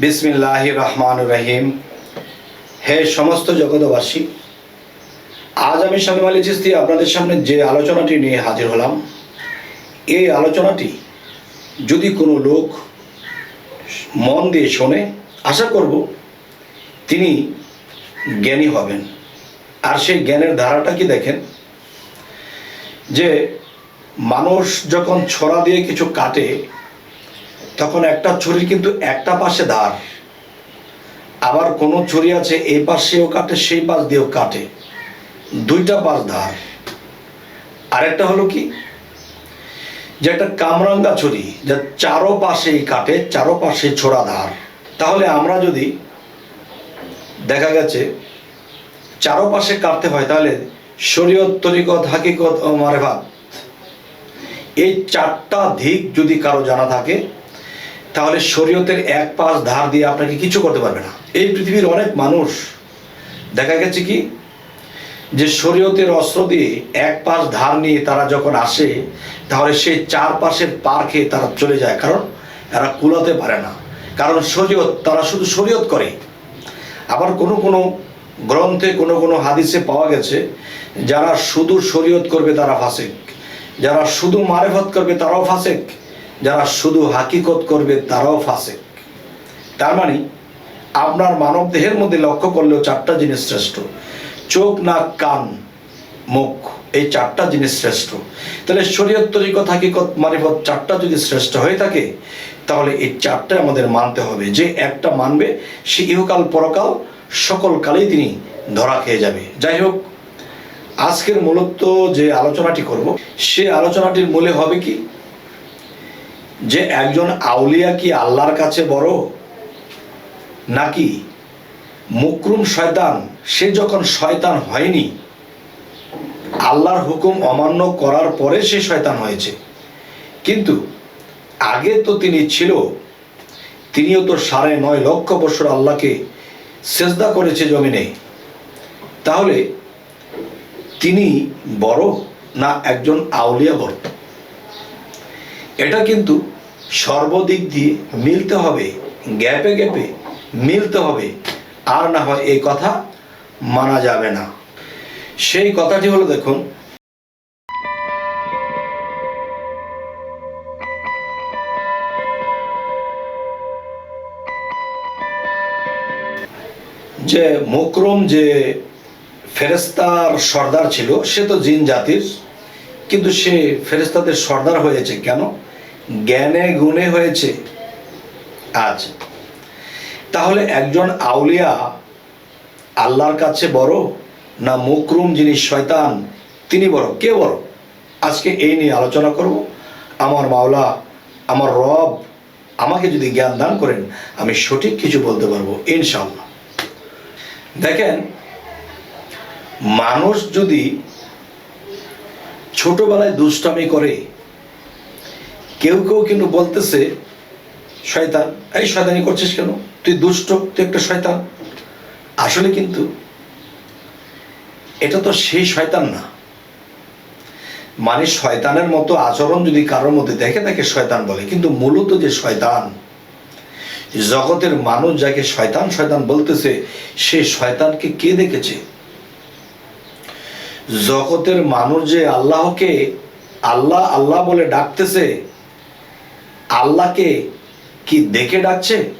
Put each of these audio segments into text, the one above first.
বিসমিল্লাহ রহমান রহিম হে সমস্ত জগতবাসী আজ আমি স্বামী আলী চিস্তি আপনাদের সামনে যে আলোচনাটি নিয়ে হাজির হলাম, এই আলোচনাটি যদি কোনো লোক মন দিয়ে শোনে, আশা করব তিনি জ্ঞানী হবেন। আর সেই জ্ঞানের ধারাটা কি দেখেন? যে মানুষ যখন ছড়া দিয়ে কিছু কাটে তখন একটা ছুরির কিন্তু একটা পাশে ধার। আবার কোনো ছুরি আছে, এই পাশেও কাটে, সেই পাশ দিয়েও কাটে। দুইটা পাশ ধার। আরেকটা হলো কি? যে একটা কামরাঙ্গা ছুরি, যা চারো পাশেই কাটে চারো পাশে ছোড়া ধার। তাহলে আমরা যদি দেখা গেছে চারো পাশে কাটতে হয়, তাহলে শরীয়ত, তরিকত, হাকিকত ও মারেভাত এই চারটা দিক যদি কারও জানা থাকে তাহলে শরীয়তের এক পাশ ধার দিয়ে আপনাকে কিছু করতে পারবে না। এই পৃথিবীর অনেক মানুষ, দেখা গেছে কি? যে শরীয়তের অস্ত্র দিয়ে এক পাশ ধার নিয়ে তারা যখন আসে, তাহলে সেই চারপাশের পার খেয়ে তারা চলে যায়। কারণ এরা কুলাতে পারে না। কারণ শরীয়ত, তারা শুধু শরীয়ত করে। আবার কোনো কোনো গ্রন্থে, কোনো কোনো হাদিসে পাওয়া গেছে, যারা শুধু শরীয়ত করবে তারা ফাসেক। যারা শুধু মারেফত করবে তারাও ফাসেক। যারা শুধু হাকিকত করবে, তারাও ফাঁসে তার মানে আপনার মানব দেহের মধ্যে লক্ষ্য করলেও চারটা জিনিস শ্রেষ্ঠ। চোখ, নাক, কান, মুখ, এই চারটা জিনিস শ্রেষ্ঠ। তাহলে শরীয়ত তরিকত, হাকিকত, মারিফত চারটা যদি শ্রেষ্ঠ হয়ে থাকে, তাহলে এই চারটা আমাদের মানতে হবে। যে একটা মানবে, সে ইহকাল, পরকাল, সকল কালেই তিনি ধরা খেয়ে যাবে। যাই হোক, আজকের মূলত যে আলোচনাটি করব, সে আলোচনাটির মূলে হবে কি? যে একজন আউলিয়া কি আল্লাহর কাছে বড়? নাকি মুকরুম শয়তান, সে যখন শয়তান হয়নি, আল্লাহর হুকুম অমান্য করার পরে সে শয়তান হয়েছে। কিন্তু আগে তো তিনি ছিল, তিনিও তো সাড়ে নয় লক্ষ বছর আল্লাহকে সেজদা করেছে জমিনে। তাহলে তিনি বড় না একজন আউলিয়া বড় এটা কিন্তু সর্বদিক দিয়ে মিলতে হবে, গ্যাপে গ্যাপে মিলতে হবে। আর না হয় এই কথা মানা যাবে না। সেই কথাটি হলো দেখুন, যে মুকরম যে ফেরেস্তার সর্দার ছিল, সে তো জিন জাতির, কিন্তু সে ফেরেস্তাদের সর্দার হয়েছে কেন? জ্ঞানে গুণে হয়েছে। আচ্ছা তাহলে একজন আউলিয়া আল্লাহর কাছে বড় না মুকরুম যিনি শয়তান, তিনি বড়? কে বড়? আজকে এই নিয়ে আলোচনা করব। আমার মাওলা, আমার রব আমাকে যদি জ্ঞান দান করেন, আমি সঠিক কিছু বলতে পারব ইনশাল্লাহ দেখেন, মানুষ যদি ছোটবেলায় দুষ্টামি করে কেউ কেউ কিন্তু বলতেছে, শয়তান, এই শয়তানি করছিস কেন? তুই দুষ্ট, তুই একটা শয়তান। আসলে কিন্তু এটা তো সেই শয়তান না। মানে শয়তানের মতো আচরণ যদি কারোর মধ্যে দেখে তাকে শয়তান বলে, কিন্তু মূলত যে শয়তান, জগতের মানুষ যাকে শয়তান শয়তান বলতেছে, সে শয়তানকে কে দেখেছে? জগতের মানুষ যে আল্লাহকে, আল্লাহ আল্লাহ বলে ডাকতেছে আল্লাহকে কি দেখে ডাকছে?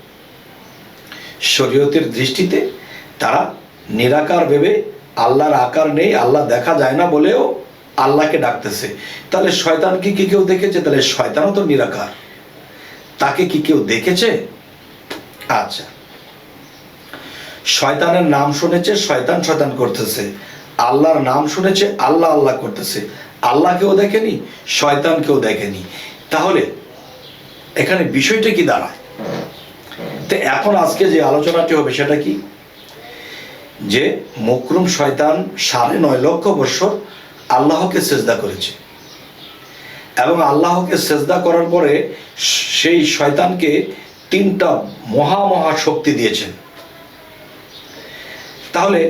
শরীয়তের দৃষ্টিতে তারা নিরাকার ভেবে আল্লাহর আকার নেই, আল্লাহ দেখা যায় না বলেও আল্লাহকে ডাকতেছে। তাহলে শয়তানকে কি কেউ দেখেছে? তাহলে শয়তানও তো নিরাকার। তাকে কি কেউ দেখেছে? আচ্ছা। শয়তানের নাম শুনেছে, শয়তান শয়তান করতেছে। আল্লাহর নাম শুনেছে, আল্লাহ আল্লাহ করতেছে। আল্লাহকেও দেখেনি, শয়তান কেউ দেখেনি। তাহলে এখানে বিষয়টা কি দাঁড়ায়? তো এখন আজকে যে আলোচনাটি হবে সেটা কি? যে মকরুম শয়তান সাড়ে নয় লক্ষ বছর আল্লাহকে সেজদা করেছে। এবং আল্লাহকে সেজদা করার পরে সেই শয়তানকে তিনটা মহা মহা শক্তি দিয়েছেন। তাহলে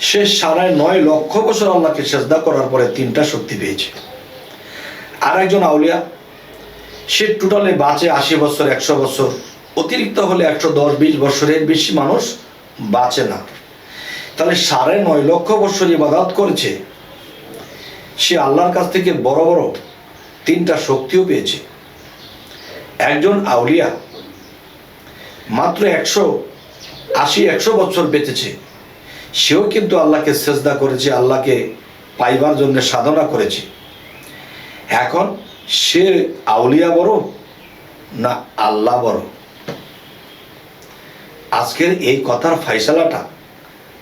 সে সাড়ে নয় লক্ষ বছর আল্লাহকে সেজদা করার পরে তিনটা শক্তি পেয়েছে। আর একজন আউলিয়া সে টোটালে বাঁচে আশি বছর, একশো বছর। অতিরিক্ত হলে একশো দশ, বিশ বছরের বেশি মানুষ বাঁচে না। তাহলে সাড়ে নয় লক্ষ বছর ইবাদত করেছে। সে আল্লাহর কাছ থেকে বড় বড় তিনটা শক্তিও পেয়েছে। একজন আউলিয়া মাত্র একশো আশি, একশো বছর বেঁচেছে। সেও কিন্তু আল্লাহকে সেজদা করেছে, আল্লাহকে পাইবার জন্য সাধনা করেছে। এখন সে আউলিয়া বড় না আল্লাহ বড়? আজকের এই কথার ফাইসালাটা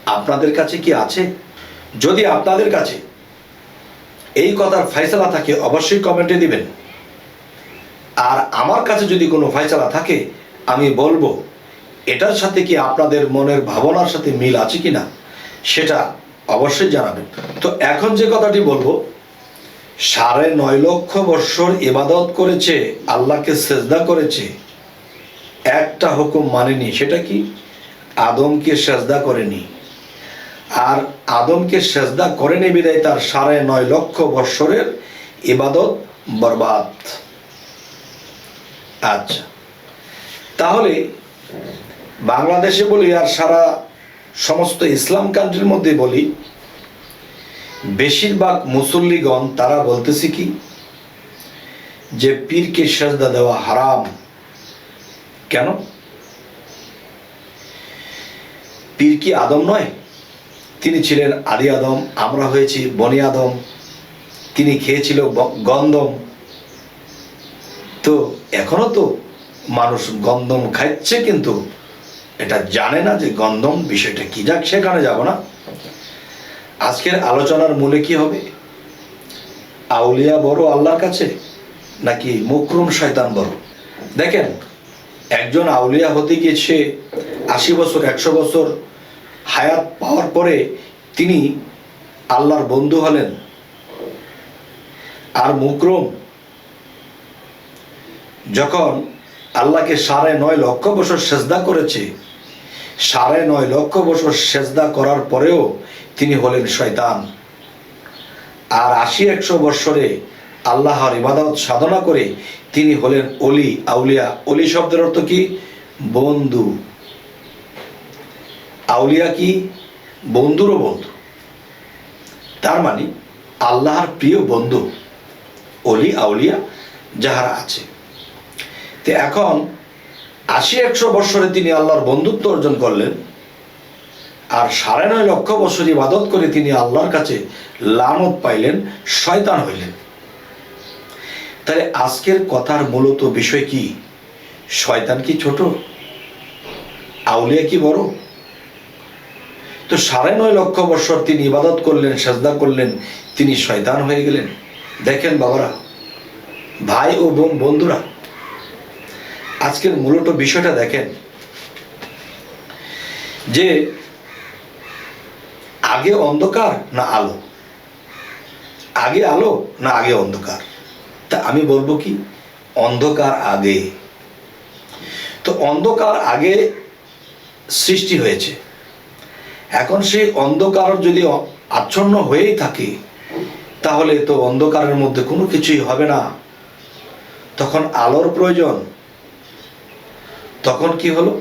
আপনাদের কাছে কি আছে? যদি আপনাদের কাছে এই কথার ফাইসালা থাকে, অবশ্যই কমেন্টে দিবেন। আর আমার কাছে যদি কোনো ফাইসালা থাকে, আমি বলব, এটার সাথে কি আপনাদের মনের ভাবনার সাথে মিল আছে কি না সেটা অবশ্যই জানাবেন। তো এখন যে কথাটি বলব সাড়ে নয় লক্ষ বৎসর ইবাদত করেছে, আল্লাহকে সেজদা করেছে। একটা হুকুম মানেনি, সেটা কি? আদমকে সেজদা করেনি। আর আদমকে সেজদা করেনি বিদায় তার সাড়ে নয় লক্ষ বৎসরের ইবাদত বরবাদ। আচ্ছা। তাহলে বাংলাদেশে বলি আর সারা সমস্ত ইসলাম কান্ট্রির মধ্যে বলি বেশিরভাগ মুসল্লিগণ তারা বলতেছে কি? যে পীরকে সেজদা দেওয়া হারাম। কেন? পীর কি আদম নয়? তিনি ছিলেন আদি আদম, আমরা হয়েছি বনি আদম। তিনি খেয়েছিল গন্ধম তো এখনও তো মানুষ গন্ধম খাচ্ছে কিন্তু এটা জানে না যে গন্ধম বিষয়টা কি যাক, সেখানে যাব না। আজকের আলোচনার মূলে কি হবে? আউলিয়া বড় আল্লাহর কাছে নাকি মুকরুম শয়তান বড়? দেখেন, একজন আউলিয়া হতে গিয়ে সে আশি বছর, একশো বছর হায়াত পাওয়ার পরে তিনি আল্লাহর বন্ধু হলেন। আর মুকরম যখন আল্লাহকে সাড়ে নয় লক্ষ বছর সেজদা করেছে, সাড়ে নয় লক্ষ বছর সেজদা করার পরেও তিনি হলেন শয়তান। আর আশি একশো বৎসরে আল্লাহর ইবাদত সাধনা করে তিনি হলেন অলি আউলিয়া। অলি শব্দের অর্থ কি? বন্ধু। আউলিয়া কি? বন্ধুরও বন্ধু। তার মানে আল্লাহর প্রিয় বন্ধু অলি আউলিয়া যাহারা আছে। তো এখন আশি একশো বৎসরে তিনি আল্লাহর বন্ধুত্ব অর্জন করলেন। আর সাড়ে নয় লক্ষ বছর ইবাদত করে তিনি আল্লাহর কাছে লানত পাইলেন, শয়তান হইলেন। তাহলে আজকের কথার মূলত বিষয় কি? শয়তান কি ছোট? আউলিয়া কি বড়? তো সাড়ে নয় লক্ষ বছর তিনি ইবাদত করলেন, সাজদা করলেন, তিনি শয়তান হয়ে গেলেন। দেখেন বাবারা, ভাই ও বোন বন্ধুরা, আজকের মূলত বিষয়টা দেখেন যে আগে অন্ধকার না আলো? আগে আলো না আগে অন্ধকার? তা আমি বলব কি? অন্ধকার আগে। তো অন্ধকার আগে সৃষ্টি হয়েছে। এখন সেই অন্ধকার যদি আচ্ছন্ন হয়েই থাকে, তাহলে তো অন্ধকারের মধ্যে কোনো কিছুই হবে না। তখন আলোর প্রয়োজন। তখন কি হলো?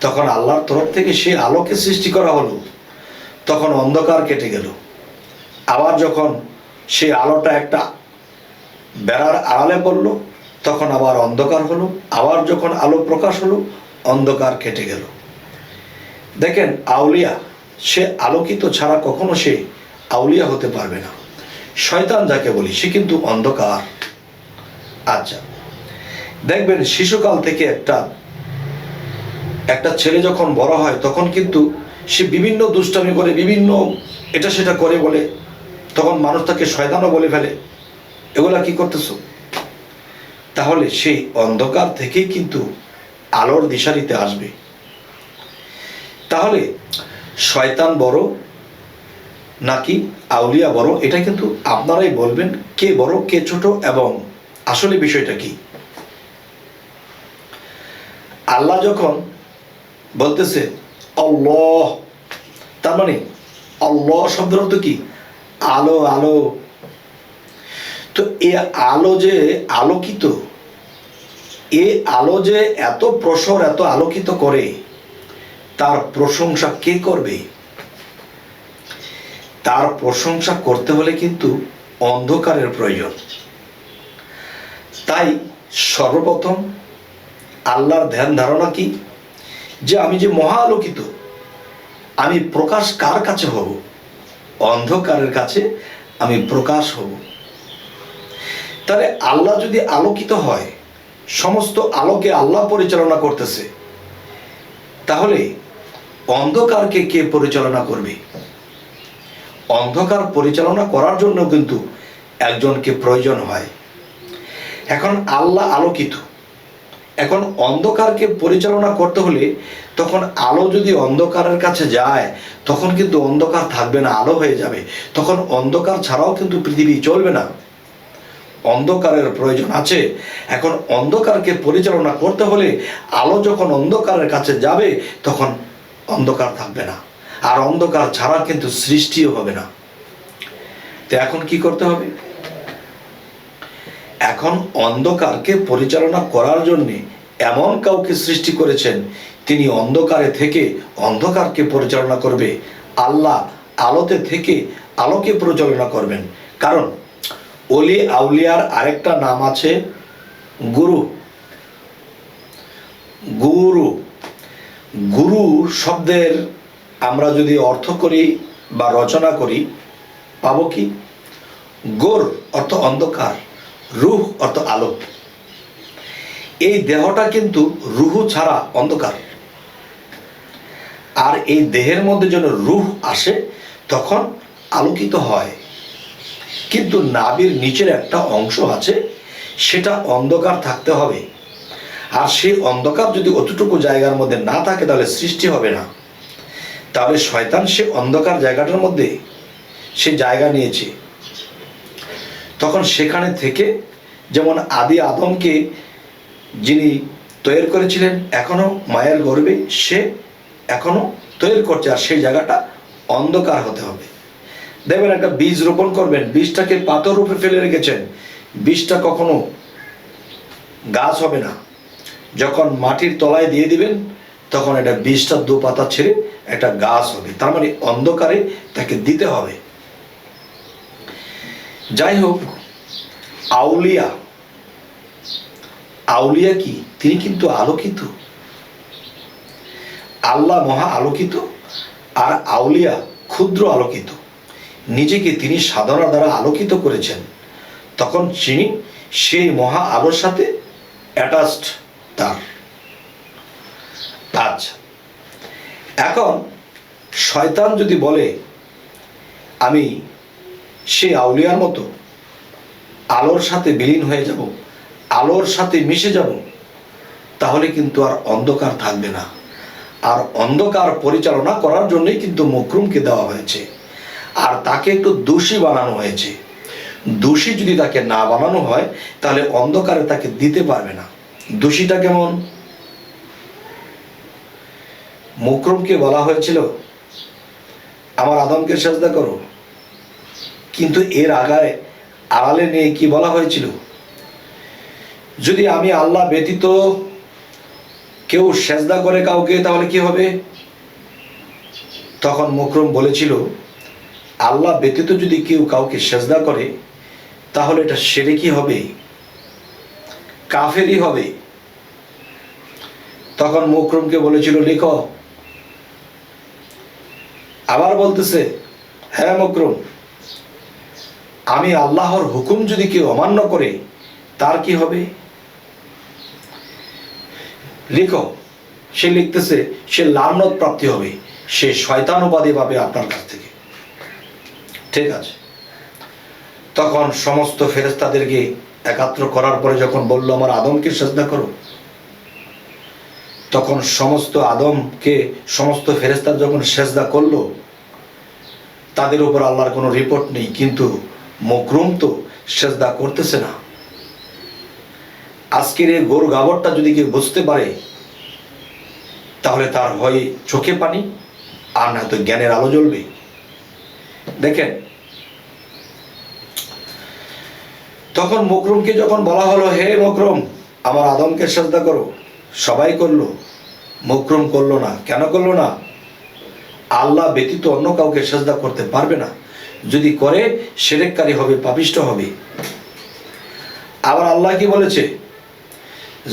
তখন আল্লাহর তরফ থেকে সেই আলোকে সৃষ্টি করা হলো। তখন অন্ধকার কেটে গেল। আবার যখন সেই আলোটা একটা বেড়ার আড়ালে পড়ল, তখন আবার অন্ধকার হলো, আবার যখন আলো প্রকাশ হলো, অন্ধকার কেটে গেল। দেখেন, আউলিয়া, সে আলোকিত ছাড়া কখনো সে আউলিয়া হতে পারবে না। শয়তান যাকে বলি, সে কিন্তু অন্ধকার। আচ্ছা দেখবেন শিশুকাল থেকে একটা একটা ছেলে যখন বড় হয়, তখন কিন্তু সে বিভিন্ন দুষ্টামি করে, বিভিন্ন এটা সেটা করে বলে, তখন মানুষ তাকে শয়তানও বলে ফেলে। এগুলা কি করতেছো? তাহলে সেই অন্ধকার থেকেই কিন্তু আলোর দিশারিতে আসবে। তাহলে শয়তান বড় নাকি আউলিয়া বড়? এটা কিন্তু আপনারাই বলবেন, কে বড়, কে ছোট এবং আসলে বিষয়টা কি? আল্লাহ যখন বলতেছে অল্লাহ তার মানে অল্লাহ শব্দের অর্থ কি? আলো আলো। তো এ আলো যে আলোকিত, এ আলো যে এত প্রসর, এত আলোকিত করে, তার প্রশংসা কে করবে? তার প্রশংসা করতে হলে কিন্তু অন্ধকারের প্রয়োজন। তাই সর্বপ্রথম আল্লাহর ধ্যান ধারণা কি? যে আমি যে মহা আলোকিত আমি প্রকাশ কার কাছে হব? অন্ধকারের কাছে আমি প্রকাশ হব। তাহলে আল্লাহ যদি আলোকিত হয়, সমস্ত আলোকে আল্লাহ পরিচালনা করতেছে, তাহলে অন্ধকারকে কে পরিচালনা করবে? অন্ধকার পরিচালনা করার জন্য কিন্তু একজনকে প্রয়োজন হয়। এখন আল্লাহ আলোকিত এখন অন্ধকারকে পরিচালনা করতে হলে তখন আলো যদি অন্ধকারের কাছে যায়, তখন কিন্তু অন্ধকার থাকবে না, আলো হয়ে যাবে। তখন অন্ধকার ছাড়াও কিন্তু পৃথিবী চলবে না। অন্ধকারের প্রয়োজন আছে। এখন অন্ধকারকে পরিচালনা করতে হলে আলো যখন অন্ধকারের কাছে যাবে, তখন অন্ধকার থাকবে না। আর অন্ধকার ছাড়া কিন্তু সৃষ্টিও হবে না। তো এখন কি করতে হবে? এখন অন্ধকারকে পরিচালনা করার জন্য এমন কাউকে সৃষ্টি করেছেন, তিনি অন্ধকারে থেকে অন্ধকারকে পরিচালনা করবে। আল্লাহ আলোতে থেকে আলোকে পরিচালনা করবেন। কারণ অলি আউলিয়ার আরেকটা নাম আছে গুরু। গুরু। গুরু শব্দের আমরা যদি অর্থ করি বা রচনা করি, পাবো কি? গোর অর্থ অন্ধকার। রুহ অর্থ আলো। এই দেহটা কিন্তু রুহু ছাড়া অন্ধকার। আর এই দেহের মধ্যে যেন রুহ আসে, তখন আলোকিত হয়। কিন্তু নাবির নিচের একটা অংশ আছে, সেটা অন্ধকার থাকতে হবে। আর সেই অন্ধকার যদি অতটুকু জায়গার মধ্যে না থাকে, তাহলে সৃষ্টি হবে না। তাহলে শয়তান সে অন্ধকার জায়গাটার মধ্যে সে জায়গা নিয়েছে। তখন সেখানে থেকে যেমন আদি আদমকে যিনি তৈরি করেছিলেন, এখনও মায়ের গর্বে সে এখনও তৈরি করছে আর সেই জায়গাটা অন্ধকার হতে হবে। দেখবেন একটা বীজ রোপণ করবেন, বীজটাকে পাথর রূপে ফেলে রেখেছেন, বীজটা কখনো গাছ হবে না। যখন মাটির তলায় দিয়ে দিবেন, তখন এটা বীজটা দু পাতা ছেড়ে একটা গাছ হবে। তার মানে অন্ধকারে তাকে দিতে হবে। যাই হোক আউলিয়া। আউলিয়া কি? তিনি কিন্তু আলোকিত। আল্লাহ মহা আলোকিত আর আউলিয়া ক্ষুদ্র আলোকিত। নিজেকে তিনি সাধনা দ্বারা আলোকিত করেছেন। তখন তিনি সেই মহা আলোর সাথে অ্যাটাচড তার। আচ্ছা এখন শয়তান যদি বলে, আমি সেই আউলিয়ার মতো। আলোর সাথে বিলীন হয়ে যাব, আলোর সাথে মিশে যাব, তাহলে কিন্তু আর অন্ধকার থাকবে না। আর অন্ধকার পরিচালনা করার জন্যই কিন্তু মকরুমকে দেওয়া হয়েছে। আর তাকে একটু দোষী বানানো হয়েছে। দোষী যদি তাকে না বানানো হয়, তাহলে অন্ধকারে তাকে দিতে পারবে না। দোষীটা কেমন? মুকরমকে বলা হয়েছিল, আমার আদমকে সাজদা করো। কিন্তু এর আগায় আড়ালে নিয়ে কি বলা হয়েছিল? যদি আমি আল্লাহ ব্যতীত কেউ সেজদা করে কাউকে, তাহলে কি হবে? তখন মুকরম বলেছিল, আল্লাহ ব্যতীত যদি কেউ কাউকে সেজদা করে, তাহলে এটা সেরে কি হবে, কাফেরই হবে। তখন মুকরমকে বলেছিল, লিখ, আবার বলতেছে হ্যাঁ মকরম আমি আল্লাহর হুকুম যদি কেউ অমান্য করে, তার কি হবে? লিখো, সে লিখতেছে, সে লানত প্রাপ্তি হবে, সে শয়তান উপাধি পাবে আপনার কাছ থেকে। ঠিক আছে। তখন সমস্ত ফেরেস্তাদেরকে একাত্র করার পরে যখন বলল, আমার আদমকে শ্রদ্ধা করো, তখন সমস্ত আদমকে, সমস্ত ফেরেস্তার যখন সেজদা করল, তাদের উপর আল্লাহর কোনো রিপোর্ট নেই। কিন্তু মকরুম তো সেজদা করতেছে না। আজকের এই গোর গাবরটা যদি কেউ বুঝতে পারে, তাহলে তার হয় চোখে পানি, আর না তো জ্ঞানের আলো জ্বলবে। দেখেন, তখন মকরুমকে যখন বলা হলো, হে মকরুম, আমার আদমকে শ্রদ্ধা করো। সবাই করল। মুকরম করল না। কেন করল না? আল্লাহ ব্যতীত অন্য কাউকে শ্রদ্ধা করতে পারবে না। যদি করে, সেরেককারী হবে, পাপিষ্ট হবে। আবার আল্লাহ কি বলেছে?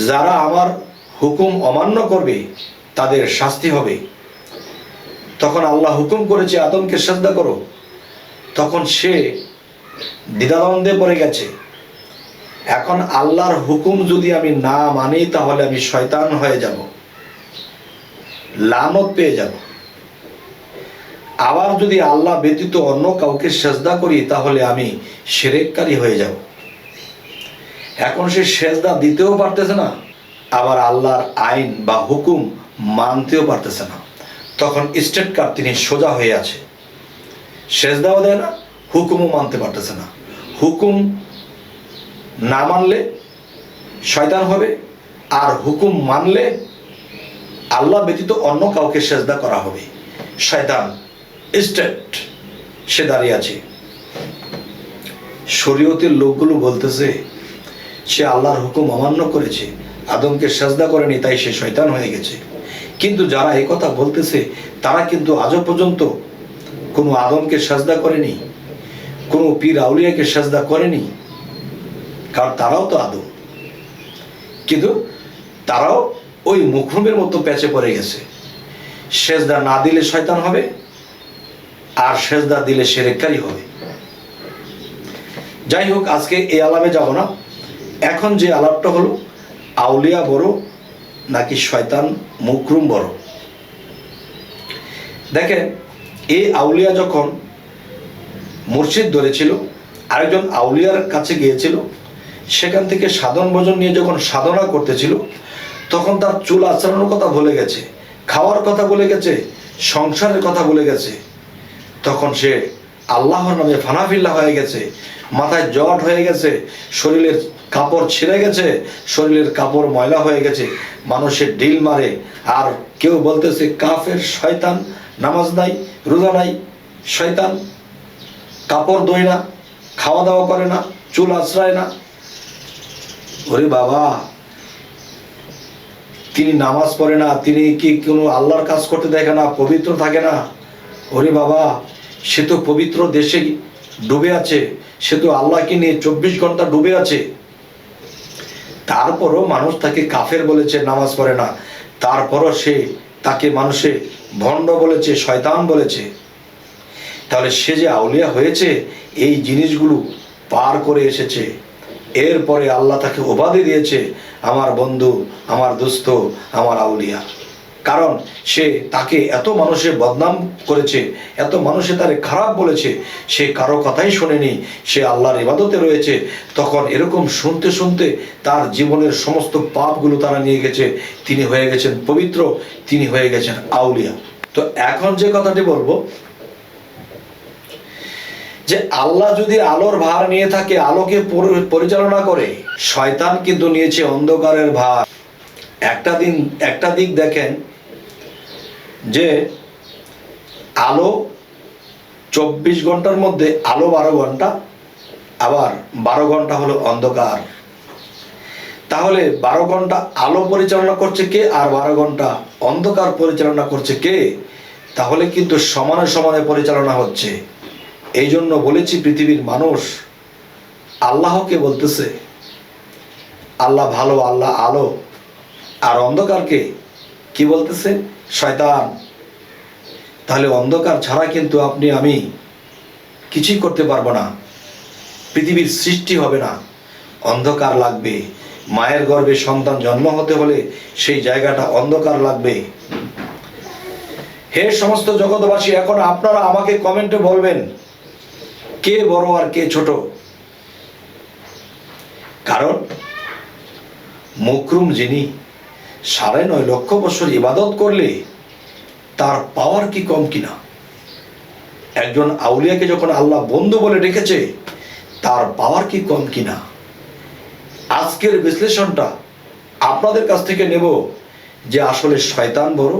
যারা আমার হুকুম অমান্য করবে, তাদের শাস্তি হবে। তখন আল্লাহ হুকুম করেছে, আদমকে শ্রদ্ধা করো। তখন সে দ্বিধাদ্বন্দ্বে পড়ে গেছে। এখন আল্লাহর হুকুম যদি আমি না মানি, তাহলে আমি শয়তান হয়ে যাব। লানত পেয়ে যাব। আবার যদি আল্লাহ ব্যতীত অন্য কাউকে সেজদা করি, তাহলে আমি সেরেককারী হয়ে যাব। এখন সে সেজদা দিতেও পারতেছে না, আবার আল্লাহর আইন বা হুকুম মানতেও পারতেছে না। তখন স্টেট কার তিনি সোজা হয়ে আছে। সেজদাও দেয় না, হুকুমও মানতে পারতেছে না। হুকুম না মানলে শয়তান হবে, আর হুকুম মানলে আল্লাহ ব্যতীত অন্য কাউকে সেজদা করা হবে। শয়তান স্টেট সে দাঁড়িয়ে আছে। শরীয়তের লোকগুলো বলতেছে, সে আল্লাহর হুকুম অমান্য করেছে, আদমকে সেজদা করেনি, তাই সে শয়তান হয়ে গেছে। কিন্তু যারা এই কথা বলতেছে, তারা কিন্তু আজও পর্যন্ত কোনো আদমকে সাজদা করেনি, কোনো পীর আউলিয়াকে সাজদা করেনি, কারণ তারাও তো আদম। কিন্তু তারাও ওই মুখরুমের মতো প্যাচে পড়ে গেছে। সেজদা না দিলে শয়তান হবে আর সেজদা দিলে সেরেকারি হবে। যাই হোক, আজকে এই আলামে যাব না। এখন যে আলাপটা হলো, আউলিয়া বড় নাকি শয়তান মুকরুম বড়? দেখেন, এই আউলিয়া যখন মুর্শিদ ধরেছিল, আরেকজন আউলিয়ার কাছে গিয়েছিল, সেখান থেকে সাধন ভোজন নিয়ে যখন সাধনা করতেছিল, তখন তার চুল আচরণের কথা ভুলে গেছে, খাওয়ার কথা বলে গেছে, সংসারের কথা বলে গেছে। তখন সে আল্লাহর নামে ফানাফিল্লা হয়ে গেছে, মাথায় জট হয়ে গেছে, শরীরের কাপড় ছিঁড়ে গেছে, শরীরের কাপড় ময়লা হয়ে গেছে, মানুষের ডিল মারে, আর কেউ বলতেছে, কাফের শয়তান, নামাজ নাই, রোজা নাই, শয়তান, কাপড় দই না খাওয়া দাওয়া করে না, চুল আশ্রয় না। ওরে বাবা, তিনি নামাজ পড়ে না, তিনি কি কোনো আল্লাহর কাজ করতে দেখে না, পবিত্র থাকে না? ওরে বাবা সে তো পবিত্র দেশে ডুবে আছে, সে তো আল্লাহকে নিয়ে চব্বিশ ঘণ্টা ডুবে আছে। তারপরও মানুষ তাকে কাফের বলেছে, নামাজ পড়ে না। তারপরও সে তাকে মানুষে ভণ্ড বলেছে, শয়তান বলেছে। তাহলে সে যে আউলিয়া হয়েছে, এই জিনিসগুলো পার করে এসেছে। এরপরে আল্লাহ তাকে উপাধি দিয়েছে, আমার বন্ধু, আমার দোস্ত, আমার আউলিয়া। কারণ সে তাকে এত মানুষে বদনাম করেছে, এত মানুষে তারে খারাপ বলেছে, সে কারও কথাই শোনেনি, সে আল্লাহর ইবাদতে রয়েছে। তখন এরকম শুনতে শুনতে তার জীবনের সমস্ত পাপগুলো তারা নিয়ে গেছে। তিনি হয়ে গেছেন পবিত্র, তিনি হয়ে গেছেন আউলিয়া। তো এখন যে কথাটি বলব, যে আল্লাহ যদি আলোর ভার নিয়ে থাকে, আলোকে পরিচালনা করে, শয়তান কিন্তু নিয়েছে অন্ধকারের ভার। একটা দিন, একটা দিক দেখেন যে আলো চব্বিশ ঘণ্টার মধ্যে আলো বারো ঘণ্টা, আবার বারো ঘণ্টা হলো অন্ধকার। তাহলে বারো ঘণ্টা আলো পরিচালনা করছে কে আর বারো ঘণ্টা অন্ধকার পরিচালনা করছে কে? তাহলে কিন্তু সমানে সমানে পরিচালনা হচ্ছে। এই জন্য বলেছি পৃথিবীর মানুষ আল্লাহকে বলতেছে, আল্লাহ ভালো, আল্লাহ আলো। আর অন্ধকারকে কি বলতেছে? শয়তান, তাহলে অন্ধকার ছাড়া কিন্তু আপনি, আমি কিছুই করতে পারব না। পৃথিবীর সৃষ্টি হবে না। অন্ধকার লাগবে। মায়ের গর্ভে সন্তান জন্ম হতে হলে সেই জায়গাটা অন্ধকার লাগবে। হে সমস্ত জগৎবাসী, এখন আপনারা আমাকে কমেন্টে বলবেন, কে বড় আর কে ছোট? কারণ, মুকরুম যিনি সাড়ে নয় লক্ষ বছর ইবাদত করলে তার পাওয়ার কি কম কিনা? একজন আউলিয়াকে যখন আল্লাহ বন্ধু বলে ডেকেছে, তার পাওয়ার কি কম কিনা? আজকের বিশ্লেষণটা আপনাদের কাছ থেকে নেব যে আসলে শয়তান বড়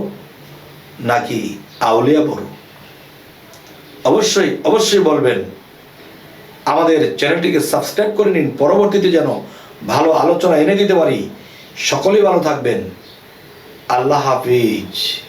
নাকি আউলিয়া বড়। অবশ্যই অবশ্যই বলবেন। আমাদের চ্যানেলটিকে সাবস্ক্রাইব করে নিন। পরবর্তীতে যেন ভালো আলোচনা এনে দিতে পারি সকলেই ভালো থাকবেন। আল্লাহ হাফিজ।